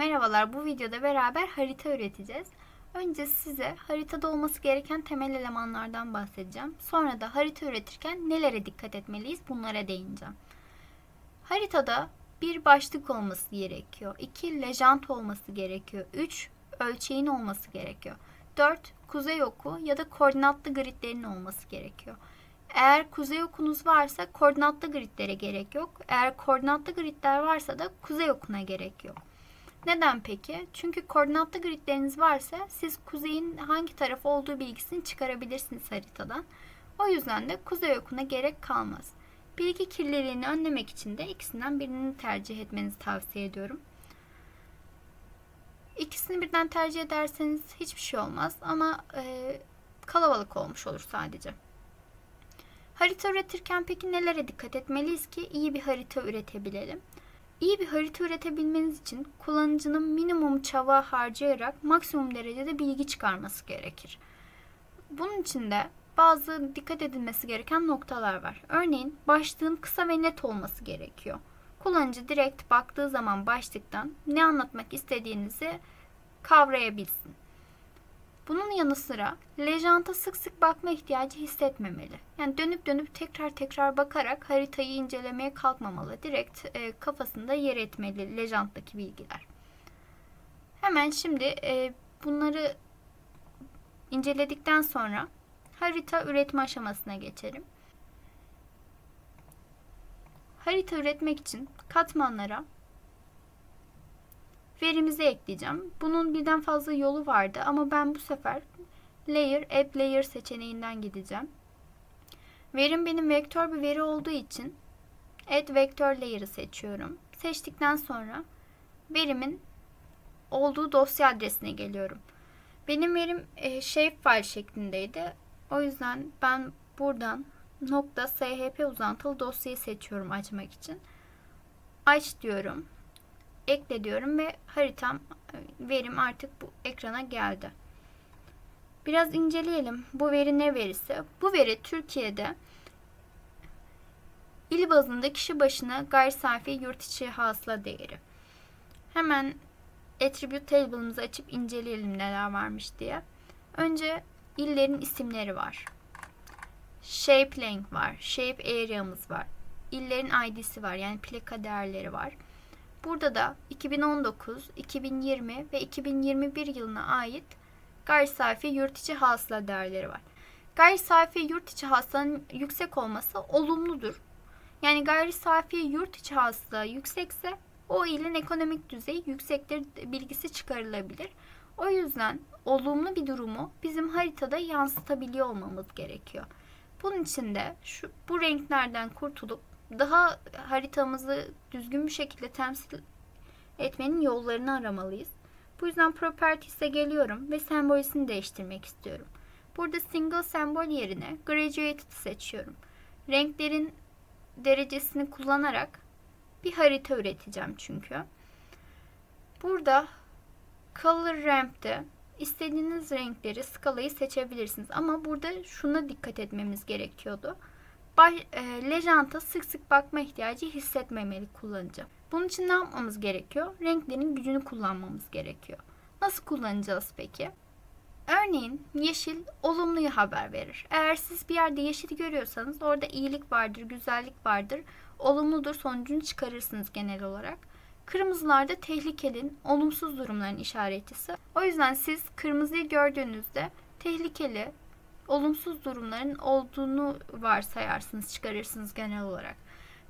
Merhabalar, bu videoda beraber harita üreteceğiz. Önce size haritada olması gereken temel elemanlardan bahsedeceğim. Sonra da harita üretirken nelere dikkat etmeliyiz bunlara değineceğim. Haritada bir başlık olması gerekiyor. 2 lejant olması gerekiyor. 3 ölçeğin olması gerekiyor. 4 kuzey oku ya da koordinatlı gridlerin olması gerekiyor. Eğer kuzey okunuz varsa koordinatlı gridlere gerek yok. Eğer koordinatlı gridler varsa da kuzey okuna gerek yok. Neden peki? Çünkü koordinatlı gridleriniz varsa siz kuzeyin hangi taraf olduğu bilgisini çıkarabilirsiniz haritadan. O yüzden de kuzey okuna gerek kalmaz. Bilgi kirliliğini önlemek için de ikisinden birini tercih etmenizi tavsiye ediyorum. İkisini birden tercih ederseniz hiçbir şey olmaz ama e, kalabalık olmuş olur sadece. Harita üretirken peki nelere dikkat etmeliyiz ki iyi bir harita üretebilelim? İyi bir harita üretebilmeniz için kullanıcının minimum çaba harcayarak maksimum derecede bilgi çıkarması gerekir. Bunun için de bazı dikkat edilmesi gereken noktalar var. Örneğin başlığın kısa ve net olması gerekiyor. Kullanıcı direkt baktığı zaman başlıktan ne anlatmak istediğinizi kavrayabilsin. Bunun yanı sıra lejanta sık sık bakma ihtiyacı hissetmemeli. Yani dönüp dönüp tekrar tekrar bakarak haritayı incelemeye kalkmamalı. Direkt e, kafasında yer etmeli lejanttaki bilgiler. Hemen şimdi e, bunları inceledikten sonra harita üretme aşamasına geçelim. Harita üretmek için katmanlara verimizi ekleyeceğim. Bunun birden fazla yolu vardı ama ben bu sefer Layer, Add Layer seçeneğinden gideceğim. Verim benim vektör bir veri olduğu için Add Vector Layer'ı seçiyorum. Seçtikten sonra verimin olduğu dosya adresine geliyorum. Benim verim e, shapefile şeklindeydi. O yüzden ben buradan nokta .shp uzantılı dosyayı seçiyorum açmak için. Aç diyorum ekle diyorum ve haritam verim artık bu ekrana geldi. Biraz inceleyelim. Bu veri ne verisi? Bu veri Türkiye'de il bazında kişi başına gayri safi yurt içi hasıla değeri. Hemen attribute table'ımızı açıp inceleyelim neler varmış diye. Önce illerin isimleri var. Shape length var. Shape area'mız var. İllerin ID'si var. Yani plaka değerleri var. Burada da 2019, 2020 ve 2021 yılına ait gayri safi yurt içi hasıla değerleri var. Gayri safi yurt içi hasılanın yüksek olması olumludur. Yani gayri safi yurt içi hasıla yüksekse o ilin ekonomik düzeyi yüksektir bilgisi çıkarılabilir. O yüzden olumlu bir durumu bizim haritada yansıtabiliyor olmamız gerekiyor. Bunun için de şu bu renklerden kurtulup daha haritamızı düzgün bir şekilde temsil etmenin yollarını aramalıyız. Bu yüzden Properties'e geliyorum ve sembolizini değiştirmek istiyorum. Burada single sembol yerine graduated seçiyorum. Renklerin derecesini kullanarak bir harita üreteceğim çünkü. Burada Color Ramp'te istediğiniz renkleri, skalayı seçebilirsiniz. Ama burada şuna dikkat etmemiz gerekiyordu baş, e, lejanta sık sık bakma ihtiyacı hissetmemeli kullanıcı. Bunun için ne yapmamız gerekiyor? Renklerin gücünü kullanmamız gerekiyor. Nasıl kullanacağız peki? Örneğin yeşil olumluyu haber verir. Eğer siz bir yerde yeşil görüyorsanız orada iyilik vardır, güzellik vardır. Olumludur sonucunu çıkarırsınız genel olarak. Kırmızılarda tehlikeli, olumsuz durumların işaretçisi. O yüzden siz kırmızıyı gördüğünüzde tehlikeli, olumsuz durumların olduğunu varsayarsınız, çıkarırsınız genel olarak.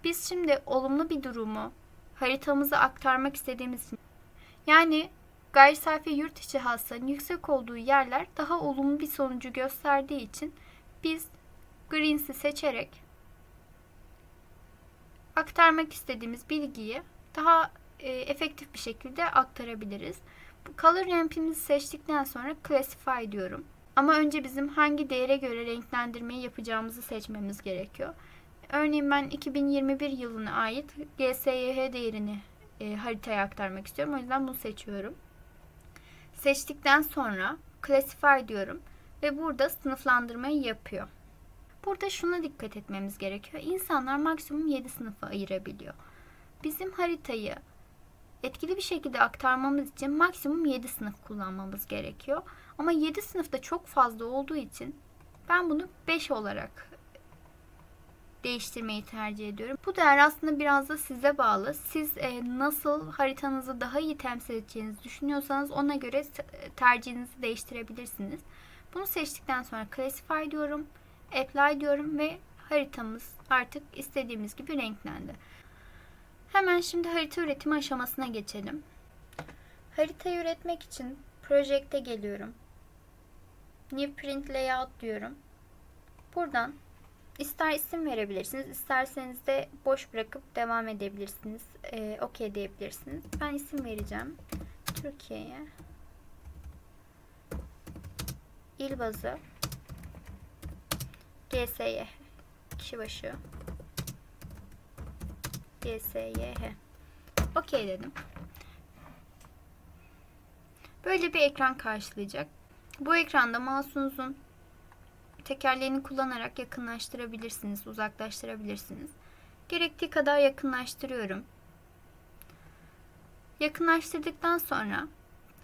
Biz şimdi olumlu bir durumu haritamıza aktarmak istediğimiz için yani gayri safi yurt içi hasılanın yüksek olduğu yerler daha olumlu bir sonucu gösterdiği için biz Greens'i seçerek aktarmak istediğimiz bilgiyi daha e, efektif bir şekilde aktarabiliriz. Color ramp'imizi seçtikten sonra classify diyorum. Ama önce bizim hangi değere göre renklendirmeyi yapacağımızı seçmemiz gerekiyor. Örneğin ben 2021 yılına ait GSYH değerini e, haritaya aktarmak istiyorum. O yüzden bunu seçiyorum. Seçtikten sonra Classify diyorum ve burada sınıflandırmayı yapıyor. Burada şuna dikkat etmemiz gerekiyor. İnsanlar maksimum 7 sınıfa ayırabiliyor. Bizim haritayı etkili bir şekilde aktarmamız için maksimum 7 sınıf kullanmamız gerekiyor. Ama 7 sınıfta çok fazla olduğu için ben bunu 5 olarak değiştirmeyi tercih ediyorum. Bu değer aslında biraz da size bağlı. Siz e, nasıl haritanızı daha iyi temsil edeceğinizi düşünüyorsanız ona göre tercihinizi değiştirebilirsiniz. Bunu seçtikten sonra Classify diyorum, Apply diyorum ve haritamız artık istediğimiz gibi renklendi. Hemen şimdi harita üretimi aşamasına geçelim. Haritayı üretmek için Project'e geliyorum. New Print Layout diyorum. Buradan ister isim verebilirsiniz, isterseniz de boş bırakıp devam edebilirsiniz. Ee, OK diyebilirsiniz. Ben isim vereceğim. Türkiye'ye. İl bazı. GSY. Kişi başı. GSYH. OK dedim. Böyle bir ekran karşılayacak. Bu ekranda mouse'unuzun tekerleğini kullanarak yakınlaştırabilirsiniz, uzaklaştırabilirsiniz. Gerektiği kadar yakınlaştırıyorum. Yakınlaştırdıktan sonra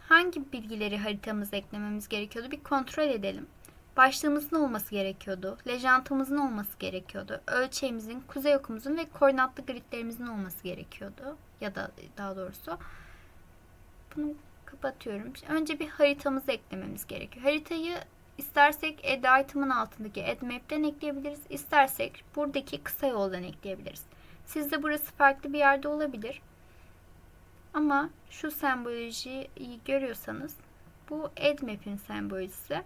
hangi bilgileri haritamıza eklememiz gerekiyordu bir kontrol edelim. Başlığımızın olması gerekiyordu. Lejantımızın olması gerekiyordu. Ölçeğimizin, kuzey okumuzun ve koordinatlı gridlerimizin olması gerekiyordu. Ya da daha doğrusu bunu kapatıyorum. Önce bir haritamızı eklememiz gerekiyor. Haritayı istersek add item'ın altındaki add map'ten ekleyebiliriz. İstersek buradaki kısa yoldan ekleyebiliriz. Sizde burası farklı bir yerde olabilir. Ama şu sembolojiyi görüyorsanız bu add map'in sembolojisi.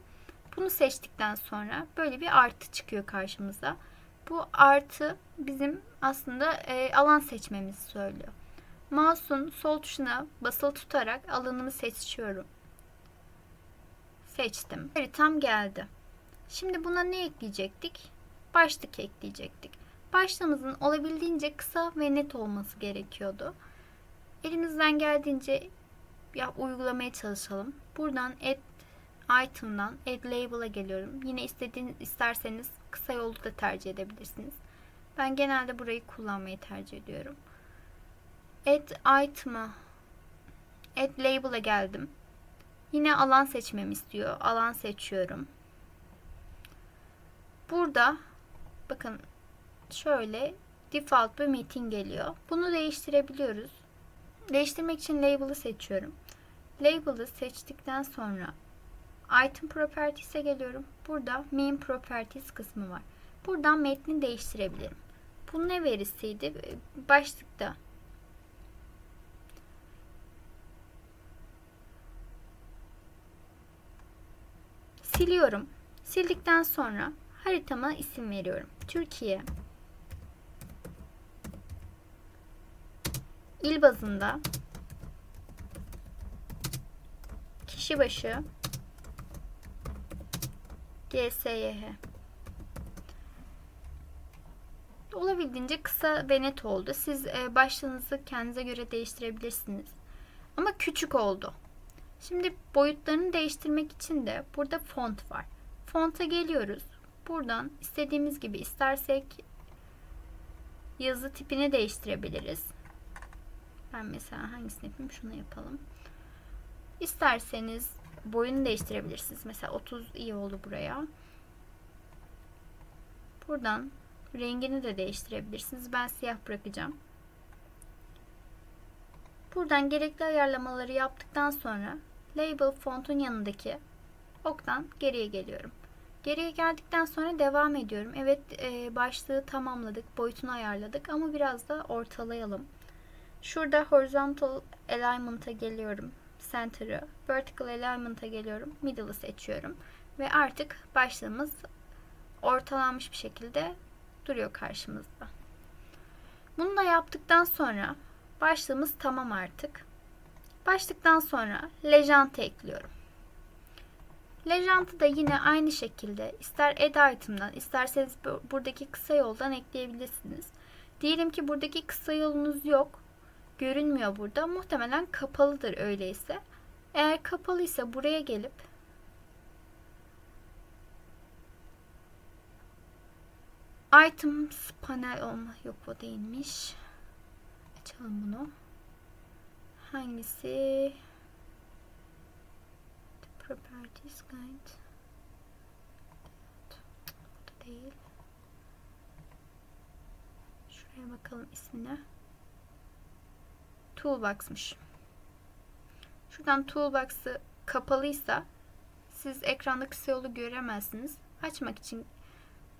Bunu seçtikten sonra böyle bir artı çıkıyor karşımıza. Bu artı bizim aslında e, alan seçmemizi söylüyor. Mouse'un sol tuşuna basılı tutarak alanımı seçiyorum. Seçtim. Haritam geldi. Şimdi buna ne ekleyecektik? Başlık ekleyecektik. Başlığımızın olabildiğince kısa ve net olması gerekiyordu. Elimizden geldiğince ya uygulamaya çalışalım. Buradan add item'dan add label'a geliyorum. Yine istediğiniz isterseniz kısa yolu da tercih edebilirsiniz. Ben genelde burayı kullanmayı tercih ediyorum. Add item'a add label'a geldim. Yine alan seçmemi istiyor. Alan seçiyorum. Burada bakın şöyle default bir meeting geliyor. Bunu değiştirebiliyoruz. Değiştirmek için label'ı seçiyorum. Label'ı seçtikten sonra Item Properties'e geliyorum. Burada Main Properties kısmı var. Buradan metni değiştirebilirim. Bu ne verisiydi? Başlıkta siliyorum. Sildikten sonra haritama isim veriyorum. Türkiye il bazında kişi başı GSYH olabildiğince kısa ve net oldu. Siz e, başlığınızı kendinize göre değiştirebilirsiniz. Ama küçük oldu. Şimdi boyutlarını değiştirmek için de burada font var. Fonta geliyoruz. Buradan istediğimiz gibi istersek yazı tipini değiştirebiliriz. Ben mesela hangisini yapayım? Şunu yapalım. İsterseniz boyunu değiştirebilirsiniz. Mesela 30 iyi oldu buraya. Buradan rengini de değiştirebilirsiniz. Ben siyah bırakacağım. Buradan gerekli ayarlamaları yaptıktan sonra label fontun yanındaki oktan geriye geliyorum. Geriye geldikten sonra devam ediyorum. Evet e, başlığı tamamladık, boyutunu ayarladık ama biraz da ortalayalım. Şurada horizontal alignment'a geliyorum. Center'ı, vertical alignment'a geliyorum. Middle'ı seçiyorum. Ve artık başlığımız ortalanmış bir şekilde duruyor karşımızda. Bunu da yaptıktan sonra başlığımız tamam artık. Başlıktan sonra lejantı ekliyorum. Lejantı da yine aynı şekilde ister add item'dan isterseniz buradaki kısa yoldan ekleyebilirsiniz. Diyelim ki buradaki kısa yolunuz yok. Görünmüyor burada. Muhtemelen kapalıdır öyleyse. Eğer kapalıysa buraya gelip Items panel olma yok o değilmiş. Açalım bunu. hangisi? The Properties Guide. Değil. Şuraya bakalım ismine. Toolbox'mış. Şuradan Toolbox'ı kapalıysa siz ekranda kısa yolu göremezsiniz. Açmak için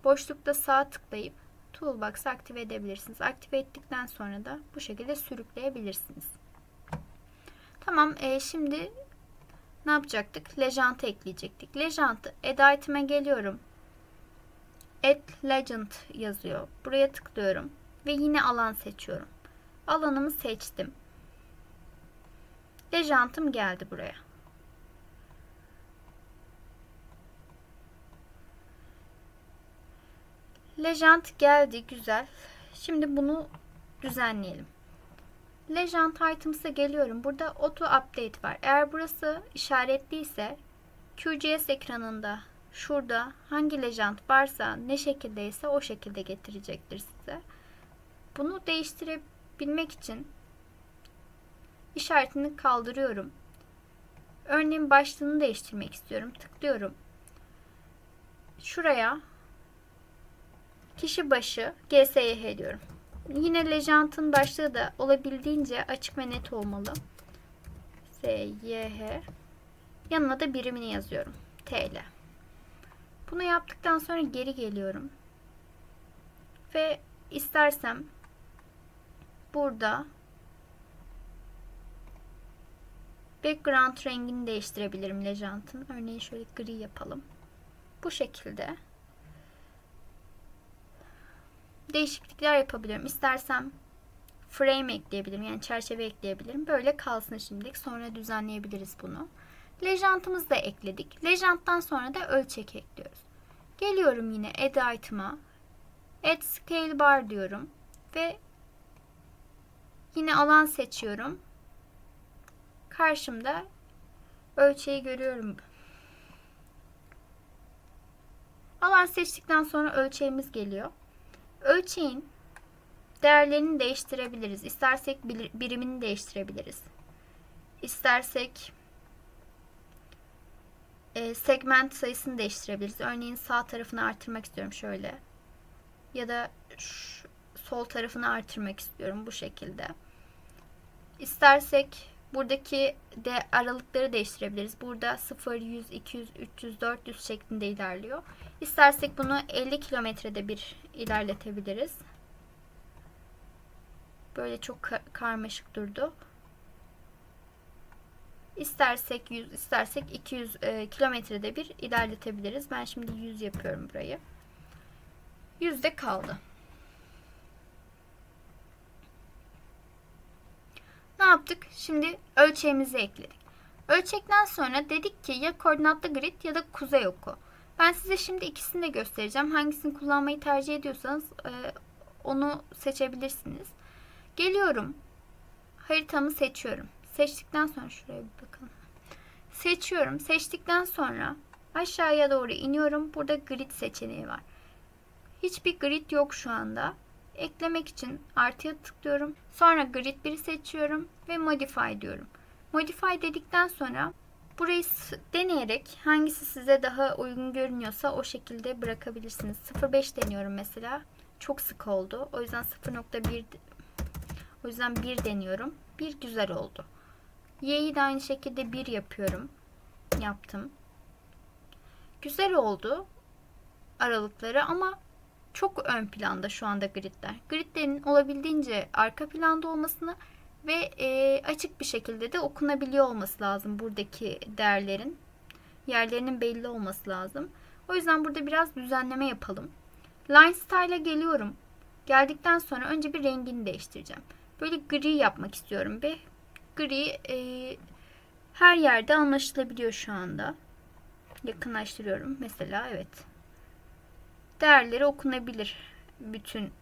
boşlukta sağ tıklayıp Toolbox'ı aktive edebilirsiniz. Aktive ettikten sonra da bu şekilde sürükleyebilirsiniz. Tamam. E, şimdi ne yapacaktık? Legend ekleyecektik. Legend add item'e geliyorum. Add legend yazıyor. Buraya tıklıyorum ve yine alan seçiyorum. Alanımı seçtim. Legend'ım geldi buraya. Legend geldi. Güzel. Şimdi bunu düzenleyelim. Legend items'a geliyorum. Burada auto update var. Eğer burası işaretliyse QGIS ekranında şurada hangi legend varsa ne şekildeyse o şekilde getirecektir size. Bunu değiştirebilmek için işaretini kaldırıyorum. Örneğin başlığını değiştirmek istiyorum. Tıklıyorum. Şuraya kişi başı GSYH diyorum. Yine Legent'ın başlığı da olabildiğince açık ve net olmalı. SYH. Yanına da birimini yazıyorum. TL. Bunu yaptıktan sonra geri geliyorum. Ve istersem burada background rengini değiştirebilirim Legent'ın. Örneğin şöyle gri yapalım. Bu şekilde değişiklikler yapabilirim. İstersem frame ekleyebilirim. Yani çerçeve ekleyebilirim. Böyle kalsın şimdilik. Sonra düzenleyebiliriz bunu. Legend'ımızı da ekledik. Legend'dan sonra da ölçek ekliyoruz. Geliyorum yine add item'a. Add scale bar diyorum. Ve yine alan seçiyorum. Karşımda ölçeği görüyorum. Alan seçtikten sonra ölçeğimiz geliyor. Ölçeğin değerlerini değiştirebiliriz. İstersek birimini değiştirebiliriz. İstersek e, segment sayısını değiştirebiliriz. Örneğin sağ tarafını artırmak istiyorum şöyle. Ya da sol tarafını artırmak istiyorum bu şekilde. İstersek buradaki de aralıkları değiştirebiliriz. Burada 0, 100, 200, 300, 400 şeklinde ilerliyor. İstersek bunu 50 kilometrede bir ilerletebiliriz. Böyle çok karmaşık durdu. İstersek 100, istersek 200 e, kilometrede bir ilerletebiliriz. Ben şimdi 100 yapıyorum burayı. 100 de kaldı. Ne yaptık? Şimdi ölçeğimizi ekledik. Ölçekten sonra dedik ki ya koordinatlı grid ya da kuzey oku. Ben size şimdi ikisini de göstereceğim. Hangisini kullanmayı tercih ediyorsanız e, onu seçebilirsiniz. Geliyorum. Haritamı seçiyorum. Seçtikten sonra şuraya bir bakalım. Seçiyorum. Seçtikten sonra aşağıya doğru iniyorum. Burada grid seçeneği var. Hiçbir grid yok şu anda. Eklemek için artıya tıklıyorum. Sonra grid 1'i seçiyorum ve modify diyorum. Modify dedikten sonra burayı deneyerek hangisi size daha uygun görünüyorsa o şekilde bırakabilirsiniz. 0.5 deniyorum mesela. Çok sık oldu. O yüzden 0.1 o yüzden 1 deniyorum. 1 güzel oldu. Y'yi de aynı şekilde 1 yapıyorum. Yaptım. Güzel oldu aralıkları ama çok ön planda şu anda gridler. Gridlerin olabildiğince arka planda olmasını ve e, açık bir şekilde de okunabiliyor olması lazım buradaki değerlerin. Yerlerinin belli olması lazım. O yüzden burada biraz düzenleme yapalım. Line Style'a geliyorum. Geldikten sonra önce bir rengini değiştireceğim. Böyle gri yapmak istiyorum ve gri e, her yerde anlaşılabiliyor şu anda. Yakınlaştırıyorum. Mesela evet değerleri okunabilir. Bütün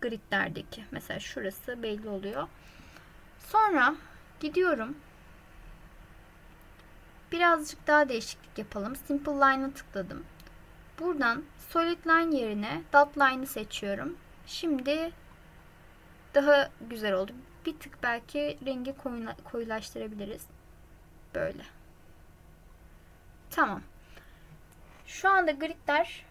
gridlerdeki. Mesela şurası belli oluyor. Sonra gidiyorum. Birazcık daha değişiklik yapalım. Simple Line'a tıkladım. Buradan Solid Line yerine Dot Line'ı seçiyorum. Şimdi daha güzel oldu. bir tık belki rengi koyulaştırabiliriz. Böyle. Tamam. Şu anda gridler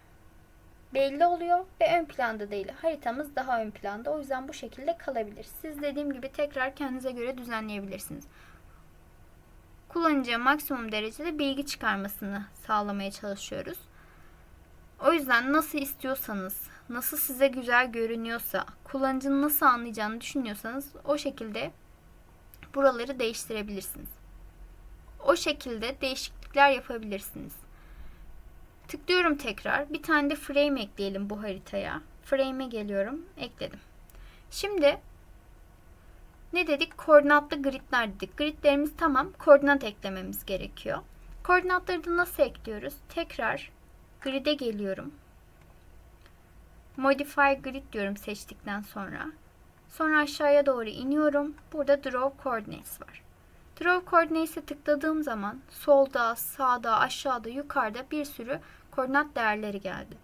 belli oluyor ve ön planda değil. Haritamız daha ön planda. O yüzden bu şekilde kalabilir. Siz dediğim gibi tekrar kendinize göre düzenleyebilirsiniz. Kullanıcıya maksimum derecede bilgi çıkarmasını sağlamaya çalışıyoruz. O yüzden nasıl istiyorsanız, nasıl size güzel görünüyorsa, kullanıcının nasıl anlayacağını düşünüyorsanız o şekilde buraları değiştirebilirsiniz. O şekilde değişiklikler yapabilirsiniz. Tıklıyorum tekrar. Bir tane de frame ekleyelim bu haritaya. Frame'e geliyorum. Ekledim. Şimdi ne dedik? Koordinatlı gridler dedik. Gridlerimiz tamam. Koordinat eklememiz gerekiyor. Koordinatları da nasıl ekliyoruz? Tekrar grid'e geliyorum. Modify grid diyorum seçtikten sonra. Sonra aşağıya doğru iniyorum. Burada draw coordinates var. Draw coordinates'e tıkladığım zaman solda, sağda, aşağıda, yukarıda bir sürü koordinat değerleri geldi.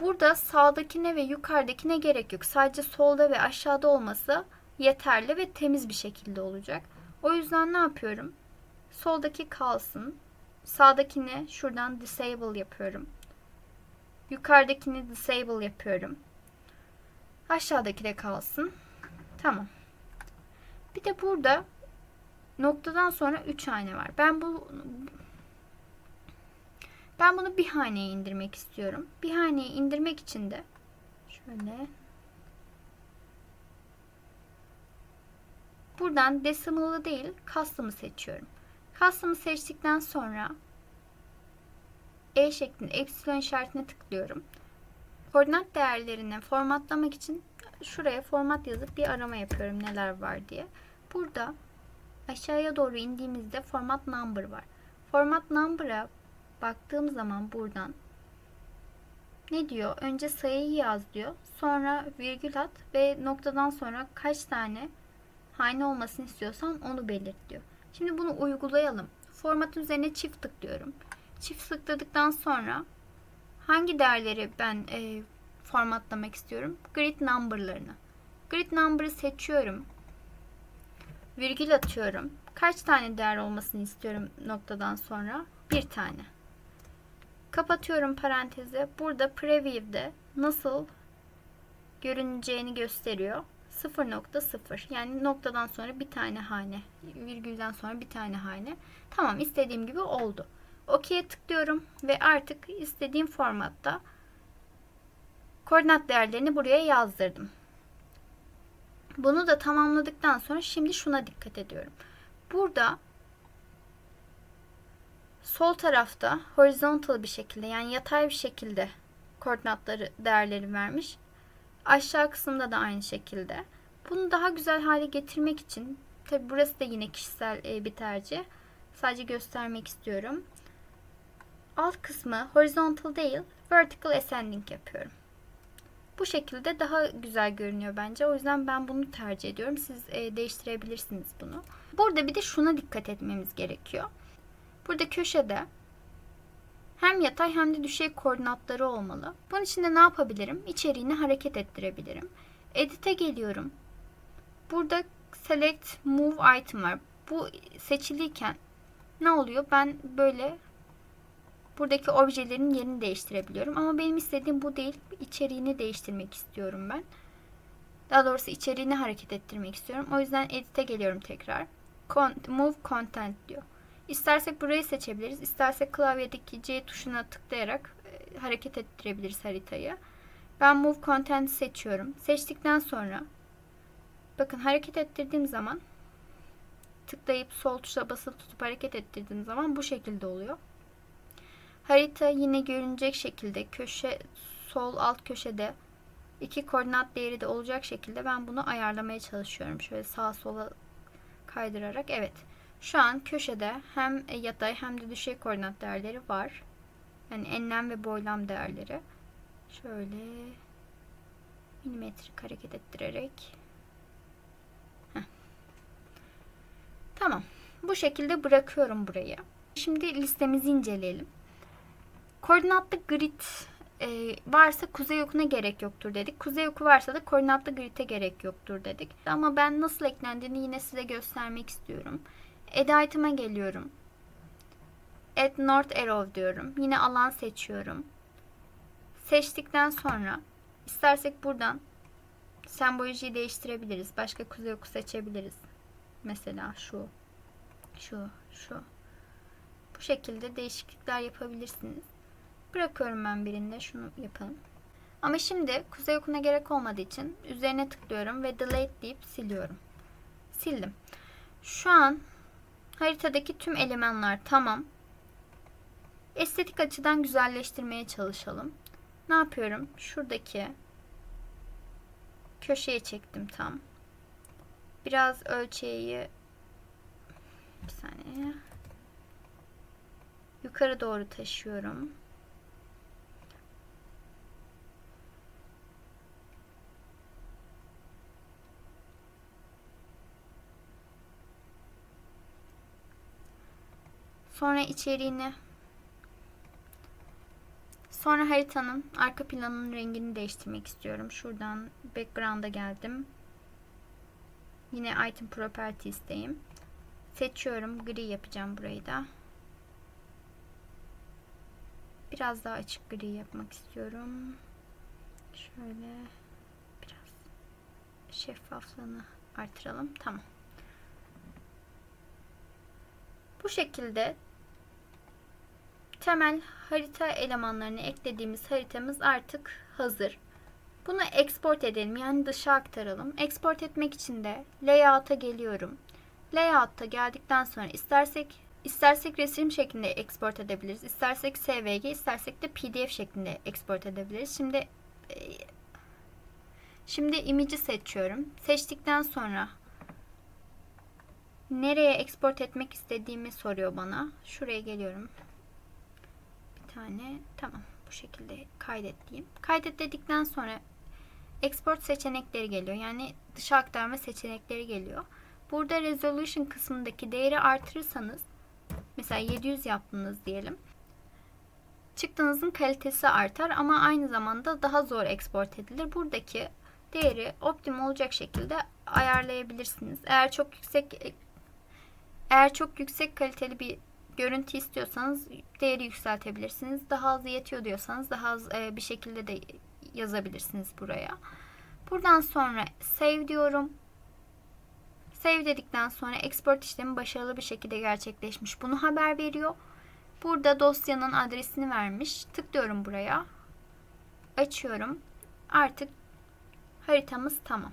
Burada sağdakine ve yukarıdakine gerek yok. Sadece solda ve aşağıda olması yeterli ve temiz bir şekilde olacak. O yüzden ne yapıyorum? Soldaki kalsın. Sağdakini şuradan disable yapıyorum. Yukarıdakini disable yapıyorum. Aşağıdaki de kalsın. Tamam. Bir de burada noktadan sonra 3 hane var. Ben bu ben bunu bir haneye indirmek istiyorum. Bir haneye indirmek için de şöyle buradan decimal'ı değil custom'ı seçiyorum. Custom'ı seçtikten sonra E şeklinde epsilon işaretine tıklıyorum. Koordinat değerlerini formatlamak için şuraya format yazıp bir arama yapıyorum neler var diye. Burada aşağıya doğru indiğimizde format number var. Format number'a baktığım zaman buradan ne diyor? Önce sayıyı yaz diyor. Sonra virgül at ve noktadan sonra kaç tane hane olmasını istiyorsan onu belirt diyor. Şimdi bunu uygulayalım. Formatın üzerine çift tıklıyorum. Çift tıkladıktan sonra hangi değerleri ben e, formatlamak istiyorum? Grid number'larını. Grid number'ı seçiyorum. Virgül atıyorum. Kaç tane değer olmasını istiyorum noktadan sonra? Bir tane. Kapatıyorum parantezi. Burada preview'de nasıl görüneceğini gösteriyor. 0.0 yani noktadan sonra bir tane hane virgülden sonra bir tane hane. Tamam istediğim gibi oldu. OK'ye tıklıyorum ve artık istediğim formatta koordinat değerlerini buraya yazdırdım. Bunu da tamamladıktan sonra şimdi şuna dikkat ediyorum. Burada sol tarafta horizontal bir şekilde yani yatay bir şekilde koordinatları değerleri vermiş Aşağı kısımda da aynı şekilde. Bunu daha güzel hale getirmek için tabi burası da yine kişisel e, bir tercih. Sadece göstermek istiyorum. Alt kısmı horizontal değil vertical ascending yapıyorum. Bu şekilde daha güzel görünüyor bence. O yüzden ben bunu tercih ediyorum. Siz e, değiştirebilirsiniz bunu. Burada bir de şuna dikkat etmemiz gerekiyor. Burada köşede hem yatay hem de düşey koordinatları olmalı. Bunun için de ne yapabilirim? İçeriğini hareket ettirebilirim. Edit'e geliyorum. Burada select move item var. Bu seçiliyken ne oluyor? Ben böyle buradaki objelerin yerini değiştirebiliyorum. Ama benim istediğim bu değil. İçeriğini değiştirmek istiyorum ben. Daha doğrusu içeriğini hareket ettirmek istiyorum. O yüzden edit'e geliyorum tekrar. move content diyor. İstersek burayı seçebiliriz. İstersek klavyedeki C tuşuna tıklayarak e, hareket ettirebiliriz haritayı. Ben Move Content seçiyorum. Seçtikten sonra bakın hareket ettirdiğim zaman tıklayıp sol tuşa basılı tutup hareket ettirdiğim zaman bu şekilde oluyor. Harita yine görünecek şekilde köşe sol alt köşede iki koordinat değeri de olacak şekilde ben bunu ayarlamaya çalışıyorum. Şöyle sağa sola kaydırarak evet. Şu an köşede hem yatay hem de düşey koordinat değerleri var. Yani enlem ve boylam değerleri. Şöyle milimetrik hareket ettirerek. Heh. Tamam. Bu şekilde bırakıyorum burayı. Şimdi listemizi inceleyelim. Koordinatlı grid e, varsa kuzey okuna gerek yoktur dedik. Kuzey oku varsa da koordinatlı grid'e gerek yoktur dedik. Ama ben nasıl eklendiğini yine size göstermek istiyorum. Add item'a geliyorum. Add North Arrow diyorum. Yine alan seçiyorum. Seçtikten sonra istersek buradan sembolojiyi değiştirebiliriz. Başka kuzey oku seçebiliriz. Mesela şu, şu, şu. Bu şekilde değişiklikler yapabilirsiniz. Bırakıyorum ben birinde şunu yapalım. Ama şimdi kuzey okuna gerek olmadığı için üzerine tıklıyorum ve delete deyip siliyorum. Sildim. Şu an haritadaki tüm elemanlar tamam. Estetik açıdan güzelleştirmeye çalışalım. Ne yapıyorum? Şuradaki köşeye çektim tam. Biraz ölçeği bir saniye. Yukarı doğru taşıyorum. Sonra içeriğini Sonra haritanın arka planının rengini değiştirmek istiyorum. Şuradan background'a geldim. Yine item properties'teyim. Seçiyorum. Gri yapacağım burayı da. Biraz daha açık gri yapmak istiyorum. Şöyle biraz şeffaflığını artıralım. Tamam. Bu şekilde temel harita elemanlarını eklediğimiz haritamız artık hazır. Bunu export edelim yani dışa aktaralım. Export etmek için de layout'a geliyorum. Layout'a geldikten sonra istersek istersek resim şeklinde export edebiliriz. İstersek SVG, istersek de PDF şeklinde export edebiliriz. Şimdi e, şimdi image'i seçiyorum. Seçtikten sonra nereye export etmek istediğimi soruyor bana. Şuraya geliyorum tane tamam bu şekilde kaydet diyeyim. Kaydet dedikten sonra export seçenekleri geliyor. Yani dışa aktarma seçenekleri geliyor. Burada resolution kısmındaki değeri artırırsanız mesela 700 yaptınız diyelim. Çıktığınızın kalitesi artar ama aynı zamanda daha zor export edilir. Buradaki değeri optimum olacak şekilde ayarlayabilirsiniz. Eğer çok yüksek eğer çok yüksek kaliteli bir görüntü istiyorsanız değeri yükseltebilirsiniz. Daha az yetiyor diyorsanız daha az e, bir şekilde de yazabilirsiniz buraya. Buradan sonra save diyorum. Save dedikten sonra export işlemi başarılı bir şekilde gerçekleşmiş. Bunu haber veriyor. Burada dosyanın adresini vermiş. Tıklıyorum buraya. Açıyorum. Artık haritamız tamam.